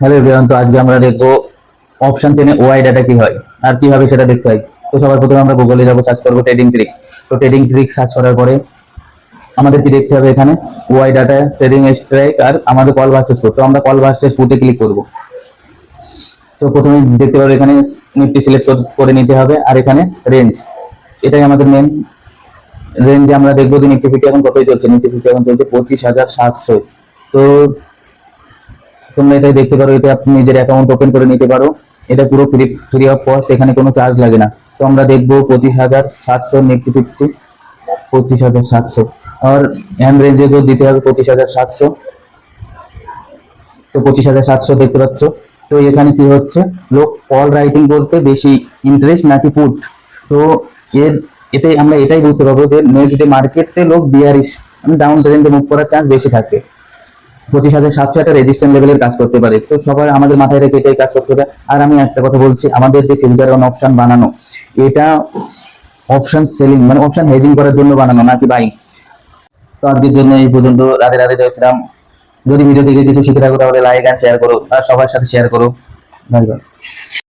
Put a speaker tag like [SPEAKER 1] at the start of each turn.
[SPEAKER 1] Hello everyone, তো আজকে আমরা দেখব অপশন চেনে ওয়াই ডাটা কি হয় আর কীভাবে সেটা দেখতে হয়। তো সবার প্রথমে আমরা গুগলে যাব সার্চ করব ট্রেডিং ট্রিক তো ট্রেডিং ট্রিক সার্চ করার পরে আমাদের কি দেখতে হবে এখানে? ওয়াই ডাটা ট্রেডিং স্ট্রাইক আর আমাদের কল ভার্সেস ফুট তো আমরা কল ভার্সেস ফুটে ক্লিক করব। তো প্রথমে দেখতে পারব এখানে নিফটি সিলেক্ট করে নিতে হবে আর এখানে রেঞ্জ এটাই আমাদের মেন রেঞ্জে আমরা দেখব যে নিফটি ফিফটি এখন কতই চলছে? নিফটি ফিফটি এখন চলছে পঁচিশ হাজার সাতশো। তো তোমরা এটাই দেখতে পারো, এটা আপনি নিজের অ্যাকাউন্ট ওপেন করে নিতে পারো। এটা পুরো ফ্রি ফ্রি অফ কস্ট এখানে কোনো চার্জ লাগে না। তো আমরা দেখব পঁচিশ হাজার সাতশো নিফটি ফিফটি পঁচিশ হাজার সাতশো। আর হ্যান্ড রেঞ্জে তো দিতে হবে পঁচিশ হাজার সাতশো। তো পঁচিশ হাজার সাতশো দেখতে পাচ্ছ। তো এখানে কি হচ্ছে? লোক কল রাইটিং করতে বেশি ইন্টারেস্ট নাকি পুট তো এর, এতে আমরা এটাই বুঝতে পারব যে নেক্সট ডে মার্কেটে লোক বিয়ারিশ ডাউন ট্রেন্ডে মুভ করার চান্স বেশি থাকে। পঁচিশ হাজার, সাতশো একটা রেজিস্ট্যান্ট লেভেলের কাজ করতে পারে। তো সবাই আমাদের মাথায় রেখে এটাই কাজ করতে হবে। আর আমি একটা কথা বলছি, আমাদের যে ফিউচার অন অপশন বানানো, এটা অপশন সেলিং মানে অপশন হেজিং করার জন্য বানানো, নাকি ভাই তো আজকের জন্য এই পর্যন্ত। রাধে রাধে, জয় যদি ভিডিও থেকে কিছু শিখে থাকো, তাহলে লাইক আর শেয়ার করো, আর সবার সাথে শেয়ার করো। ধন্যবাদ।